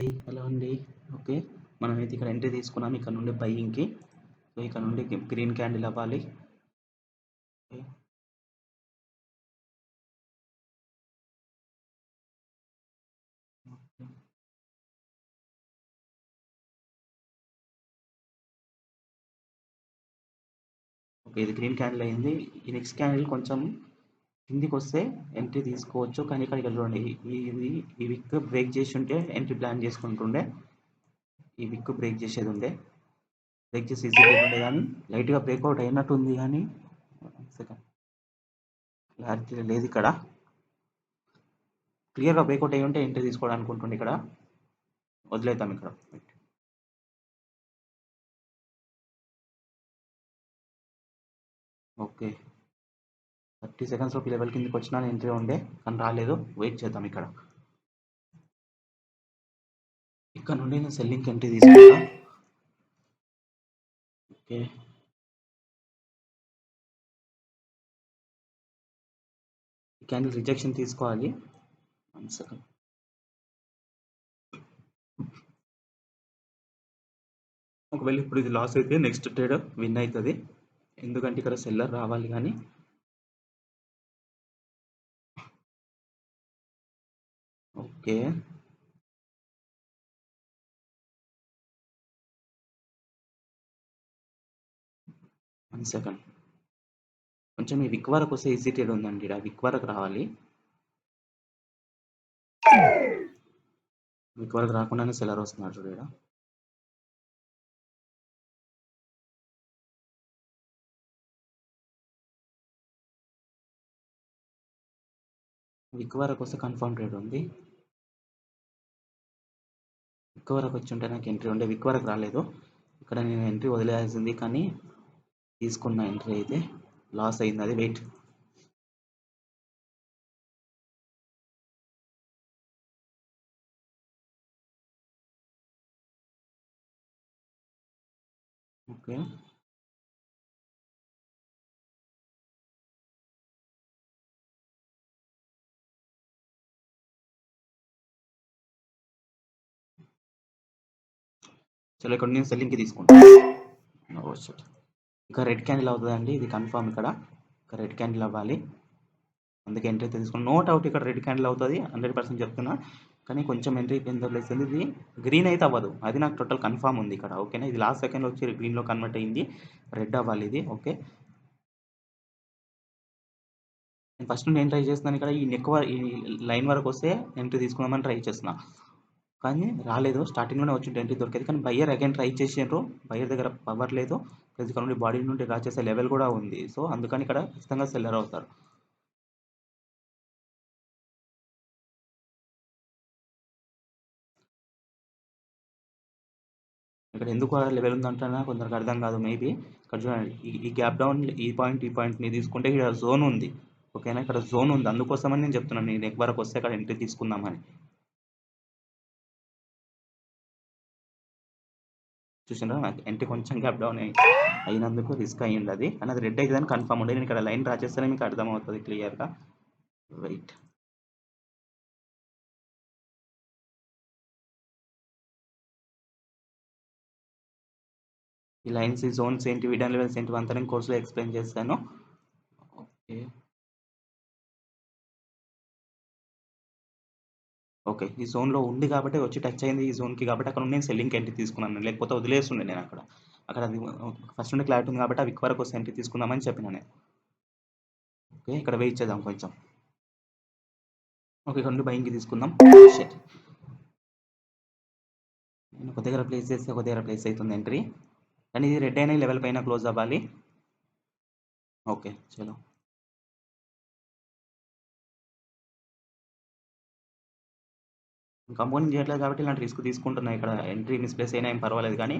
Hello అండి. Okay. మనమైతే ఇక్కడ ఎంట్రీ తీసుకున్నాం. ఇక్కడ నుండి బయ్యింగ్కి సో ఇక్కడ నుండి గ్రీన్ క్యాండిల్ అవ్వాలి. ఓకే. ఓకే. ఓకే ఇది గ్రీన్ క్యాండిల్ అయింది. ఈ నెక్స్ట్ క్యాండిల్ కొంచెం కిందికి వస్తే ఎంట్రీ తీసుకోవచ్చు. కానీ ఇక్కడ ఇక్కడ చూడండి ఇది ఈ విక్ బ్రేక్ చేసి ఉంటే ఎంట్రీ ప్లాన్ చేసుకుంటుండే. ఈ విక్ బ్రేక్ చేసేది ఉండే. బ్రేక్ చేసి ఈజీ ఉండే కానీ లైట్గా బ్రేక్అవుట్ అయినట్టు ఉంది కానీ సెకండ్ క్లారిటీ లేదు ఇక్కడ. క్లియర్గా బ్రేక్అవుట్ అయ్యి ఉంటే ఎంట్రీ తీసుకోవడానికి అనుకుంటుండే ఇక్కడ. వదిలేద్దాం ఇక్కడ. ఓకే థర్టీ సెకండ్స్లో లెవెల్ కిందకి వచ్చినా ఎంట్రీ ఉండే కానీ రాలేదు. వెయిట్ చేద్దాం ఇక్కడ. ఇక్కడ నుండి నేను సెల్లింగ్ ఎంట్రీ తీసుకుంటా. ఓకే. ఈ క్యాండిల్ రిజెక్షన్ తీసుకోవాలి. వన్ సెకండ్ ఒకవేళ ఇప్పుడు ఇది లాస్ అయితే నెక్స్ట్ ట్రేడ్ విన్ అవుతుంది. ఎందుకంటే ఇక్కడ సెల్లర్ రావాలి కానీ ఓకే వన్ సెకండ్ కొంచెం ఈ విక్ వరకు వస్తే ఈజీ ఉందండి ఆ విక్ వరకు రావాలి. విక్ వరకు రాకుండానే సెలర్ వస్తున్నాడు చూడు ఇక్కడ విక్ వరకు వస్తే కన్ఫర్మ్ ట్రేడ్ ఉంది. విక్ వరకు వచ్చి ఉంటే నాకు ఎంట్రీ ఉండే. విక్ వరకు రాలేదు. ఇక్కడ నేను ఎంట్రీ వదిలేయాల్సింది కానీ తీసుకున్న ఎంట్రీ అయితే లాస్ అయింది. అది వెయిట్ ఓకే. చలో ఇక్కడ నేను సెల్లింగ్కి తీసుకుంటాను ఇంకా రెడ్ క్యాండిల్ అవుతుందండి. ఇది కన్ఫర్మ్ ఇక్కడ. ఇక్కడ రెడ్ క్యాండిల్ అవ్వాలి. అందుకే ఎంట్రీ అయితే తీసుకున్నాను నో డౌట్ ఇక్కడ రెడ్ క్యాండిల్ అవుతుంది. హండ్రెడ్ పర్సెంట్ చెప్తున్నా. కానీ కొంచెం ఎంట్రీ కింద ప్లేస్ ఇది? గ్రీన్ అయితే అవ్వదు. అది నాకు టోటల్ కన్ఫామ్ ఉంది ఇక్కడ. ఓకేనా ఇది లాస్ట్ సెకండ్లో వచ్చి గ్రీన్లో కన్వర్ట్ అయింది. రెడ్ అవ్వాలి ఇది. ఓకే నేను ఫస్ట్ నేను ట్రై చేస్తున్నాను ఇక్కడ. ఈ నెక్ ఈ లైన్ వరకు వస్తే ఎంట్రీ తీసుకుందామని ట్రై చేస్తున్నాను కానీ రాలేదు. స్టార్టింగ్లోనే వచ్చి ఎంట్రీ దొరికేది. కానీ బయ్యర్ అగైన్ ట్రై చేసిండ్రు. బయ్యర్ దగ్గర పవర్ లేదు. ఫిజికల్ నుండి బాడీ నుండి డ్రా చేసే లెవెల్ కూడా ఉంది. సో అందుకని ఇక్కడ ఖచ్చితంగా సెల్లర్ అవుతారు. ఇక్కడ ఎందుకు ఆ లెవెల్ ఉందంటే కొందరికి అర్థం కాదు. మేబీ ఇక్కడ చూడండి. ఈ- గ్యాప్ డౌన్ ఈ పాయింట్ ఈ పాయింట్ని తీసుకుంటే ఇక్కడ జోన్ ఉంది. ఓకేనా ఇక్కడ జోన్ ఉంది. అందుకోసమని నేను చెప్తున్నాను. నేను నెక్ వరకు వస్తే అక్కడ ఎంట్రీ తీసుకుందామని. చూసినారా నాకు అంటే కొంచెం గ్యాప్ డౌన్ అయ్యి అయినందుకు రిస్క్ అయ్యింది అది కానీ అది రెడ్ అవుతుందని కన్ఫర్మ్ ఉండే. నేను ఇక్కడ లైన్ డ్రా చేస్తేనే మీకు అర్థమవుతుంది క్లియర్గా వెయిట్ ఈ లైన్స్ ఈ జోన్స్ ఏంటి? విడన్ లెవెల్స్ ఏంటి? అంతా నేను కోర్సులో ఎక్స్ప్లెయిన్ చేస్తాను. Okay okay. ఈ జోన్లో ఉంది కాబట్టి వచ్చి టచ్ అయింది ఈ జోన్కి కాబట్టి అక్కడ నేను సెల్లింగ్ ఎంట్రీ తీసుకున్నాను. లేకపోతే వదిలేస్తుండే నేను అక్కడ. అక్కడ అది ఫస్ట్ నుండి క్లారిటీ ఉంది కాబట్టి అవి వరకు వస్తే ఎంట్రీ తీసుకుందామని చెప్పిన నేను. ఓకే. ఇక్కడ వెయిట్ చేద్దాం కొంచెం. ఓకే. ఇక్కడ నుండి తీసుకుందాం. Shit. నేను ఒక దగ్గర ప్లేస్ చేస్తే ఒక దగ్గర ప్లేస్ అవుతుంది ఎంట్రీ. కానీ ఇది రెడ్ అయినా లెవెల్ పైన క్లోజ్ అవ్వాలి. ఓకే. చలో. కంపెనీ చేయట్లేదు కాబట్టి ఇలాంటి రిస్క్ తీసుకుంటున్నాయి ఇక్కడ ఎంట్రీ మిస్ప్లేస్ అయినా ఏం పర్వాలేదు కానీ.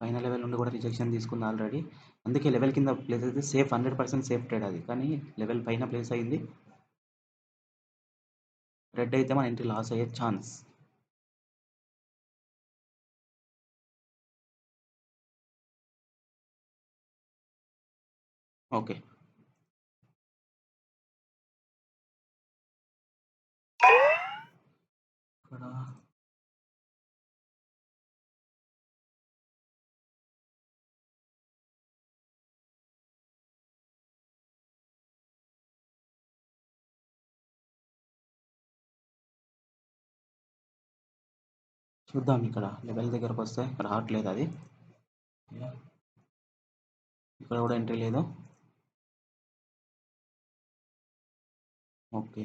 పైన లెవెల్ నుండి కూడా రిజెక్షన్ తీసుకుంది ఆల్రెడీ అందుకే లెవెల్ కింద ప్లేస్ అయితే safe hundred percent safe trade అది. కానీ లెవెల్ పైన ప్లేస్ అయింది. రెడ్ అయితే మన ఎంట్రీ లాస్ అయ్యే ఛాన్స్. ఓకే. చూద్దాం ఇక్కడ లెవెల్ దగ్గరకు వస్తే రావట్లేదు అది. ఇక్కడ కూడా ఎంట్రీ లేదు. ఓకే.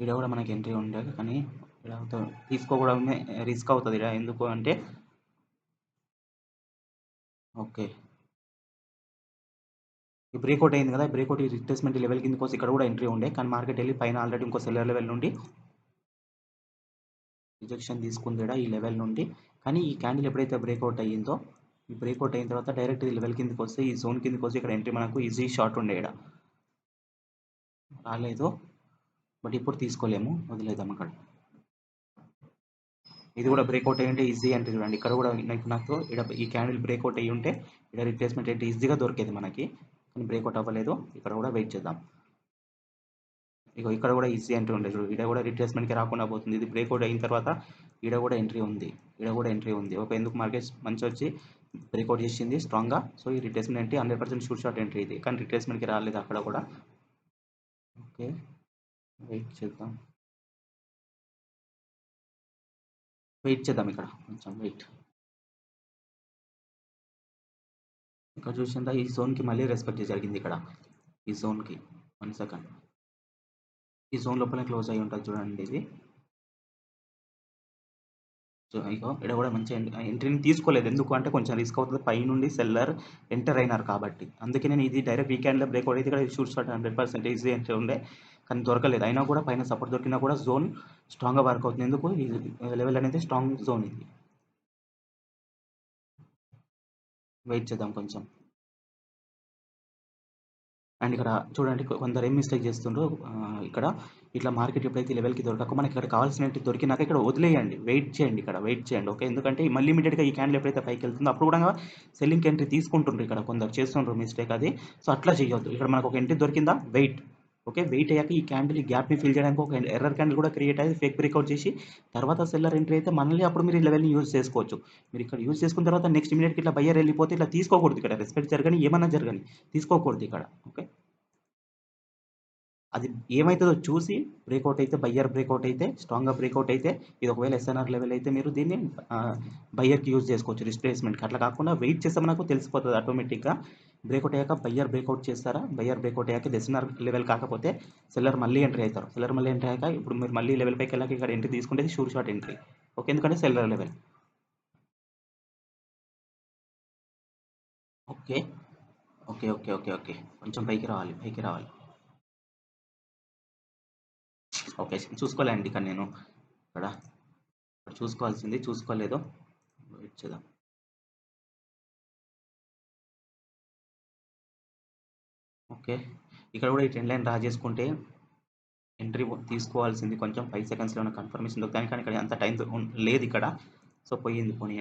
ఇక్కడ కూడా మనకి ఎంట్రీ ఉండే కానీ ఇక్కడ అవుతుంది రిస్క్ అవుతుంది ఇక్కడ ఎందుకు అంటే ఓకే. ఈ బ్రేక్అవుట్ అయింది కదా. బ్రేక్అవుట్ ఈ రిప్లేస్మెంట్ లెవెల్ కింద కోసం ఇక్కడ కూడా ఎంట్రీ ఉండే. కానీ మార్కెట్ వెళ్ళి పైన ఆల్రెడీ ఇంకో సెల్లర్ లెవెల్ నుండి రిజెక్షన్ తీసుకుంది ఈడ ఈ లెవెల్ నుండి? కానీ ఈ క్యాండిల్ ఎప్పుడైతే బ్రేక్అవుట్ అయ్యిందో ఈ బ్రేక్అవుట్ అయిన తర్వాత డైరెక్ట్ ఈ లెవెల్ కిందకి వస్తే ఈ జోన్ కిందకి వస్తే ఇక్కడ ఎంట్రీ మనకు ఈజీ షార్ట్ ఉండే రాలేదు. బట్ ఇప్పుడు తీసుకోలేము. వదిలేదాం అక్కడ. ఇది కూడా బ్రేక్అవుట్ అయ్యి ఉంటే ఈజీ అంటే చూడండి. ఇక్కడ కూడా నాకు ఇక్కడ ఈ క్యాండిల్ బ్రేక్అవుట్ అయ్యి ఉంటే ఇక్కడ రిప్లేస్మెంట్ ఏంటి ఈజీగా దొరికేది మనకి. కానీ బ్రేక్అవుట్ అవ్వలేదు. ఇక్కడ కూడా వెయిట్ చేద్దాం. ఇక ఇక్కడ కూడా ఈజీ ఎంట్రీ ఉండేది చూడు ఇక్కడ కూడా రిట్రేస్మెంట్కి రాకుండా పోతుంది. ఇది బ్రేక్అవుట్ అయిన తర్వాత ఇక్కడ కూడా ఎంట్రీ ఉంది. ఇక్కడ కూడా ఎంట్రీ ఉంది. ఒక ఎందుకు మార్కెట్ మంచి వచ్చి బ్రేక్అవుట్ చేసింది స్ట్రాంగ్గా సో ఈ retracement entry hundred percent sure shot entry ఇది. కానీ రిట్రేస్మెంట్కి రాలేదు అక్కడ కూడా. ఓకే. వెయిట్ చేద్దాం. వెయిట్ చేద్దాం ఇక్కడ. కొంచెం వెయిట్ ఇక్కడ చూసిందా ఈ జోన్కి మళ్ళీ రెస్పెక్ట్ జరిగింది ఇక్కడ. ఈ జోన్కి వన్ సెకండ్ ఈ జోన్ లోపలనే క్లోజ్ అయి ఉంటుంది చూడండి ఇది. సో ఇక ఇక్కడ కూడా మంచి ఎంట్రీని తీసుకోలేదు. ఎందుకు అంటే కొంచెం రిస్క్ అవుతుంది. పై నుండి సెల్లర్ ఎంటర్ అయినారు కాబట్టి. అందుకే నేను ఇది డైరెక్ట్ వీకెండ్లో బ్రేక్ అయితే ఇక్కడ sure shot hundred percent easy entry ఉండే. కానీ దొరకలేదు. అయినా కూడా పైన సపోర్ట్ దొరికినా కూడా జోన్ స్ట్రాంగ్గా వర్క్ అవుతుంది. ఎందుకు? ఈ లెవెల్ అనేది స్ట్రాంగ్ జోన్ ఇది. వెయిట్ చేద్దాం కొంచెం. అండ్ ఇక్కడ చూడండి కొందరు ఏం మిస్టేక్ చేస్తుండ్రు ఇక్కడ ఇట్లా మార్కెట్ ఎప్పుడైతే లెవెల్కి దొరకక మనకి ఇక్కడ కావాల్సినట్టు దొరికినాక ఇక్కడ వదిలేయండి వెయిట్ చేయండి ఇక్కడ వెయిట్ చేయండి ఓకే ఎందుకంటే మళ్ళీ ఇమీడియట్గా ఈ క్యాండిల్ ఎప్పుడైతే పైకి వెళ్తుందో అప్పుడు కూడా సెల్లింగ్ ఎంట్రీ తీసుకుంటుండ్రు ఇక్కడ కొందరు చేస్తుండ్రు మిస్టేక్ అది. సో అట్లా చేయొద్దు. ఇక్కడ మనకు ఒక ఎంట్రీ దొరికిందా? వెయిట్ ఓకే వెయిట్ అయ్యాక ఈ క్యాండిల్ ఈ గ్యాప్ని ఫిల్ చేయడానికి ఒక ఎర్రర్ క్యాండిల్ కూడా క్రియేట్ అయ్యి ఫేక్ బ్రేక్అవుట్ చేసి తర్వాత సెల్లర్ ఎంట్రీ అయితే మనల్ని అప్పుడు మీరు ఈ లెవెల్ని యూజ్ చేసుకోవచ్చు. మీరు ఇక్కడ యూజ్ చేసుకున్న తర్వాత నెక్స్ట్ మినిట్కి ఇట్లా బయ్యర్ వెళ్ళిపోతే ఇట్లా తీసుకోకూడదు ఇక్కడ. రెస్పెక్ట్ జరగని ఏమన్నా జరగని తీసుకోకూడదు ఇక్కడ. ఓకే? అది ఏమవుతుందో చూసి బ్రేక్అవుట్ అయితే బయ్యర్ బ్రేక్అవుట్ అయితే స్ట్రాంగ్గా బ్రేక్అవుట్ అయితే ఇది ఒకవేళ ఎస్ఎన్ఆర్ లెవెల్ అయితే మీరు దీన్ని బయ్యర్కి యూజ్ చేసుకోవచ్చు. రిప్లేస్మెంట్కి అట్లా కాకుండా వెయిట్ చేస్తే మనకు తెలిసిపోతుంది ఆటోమేటిక్గా బ్రేక్అవుట్ అయ్యాక బయ్యర్ బ్రేక్అవుట్ చేస్తారా? బయ్యర్ బ్రేక్అవుట్ అయ్యాక ఎస్ఎన్ఆర్ లెవెల్ కాకపోతే సెల్లర్ మళ్ళీ ఎంట్రీ అవుతారు. సెల్లర్ మళ్ళీ ఎంట్రీ అయ్యాక ఇప్పుడు మీరు మళ్ళీ లెవెల్ పైకి వెళ్ళాక ఇక్కడ ఎంట్రీ తీసుకుంటే షూర్ షాట్ ఎంట్రీ ఓకే ఎందుకంటే seller level okay okay okay okay okay కొంచెం పైకి రావాలి పైకి రావాలి. ఓకే చూసుకోలేండి ఇక్కడ నేను. ఇక్కడ. చూసుకోవాల్సింది చూసుకోలేదు. వెయిట్ ఓకే ఇక్కడ కూడా ఈ ట్రెండ్ లైన్ డ్రా చేసుకుంటే ఎంట్రీ తీసుకోవాల్సింది కొంచెం. ఫైవ్ సెకండ్స్లో కన్ఫర్మేషన్ దొరుకుతాయి కానీ ఇక్కడ అంత టైం లేదు ఇక్కడ. సో పోయింది పోనీ.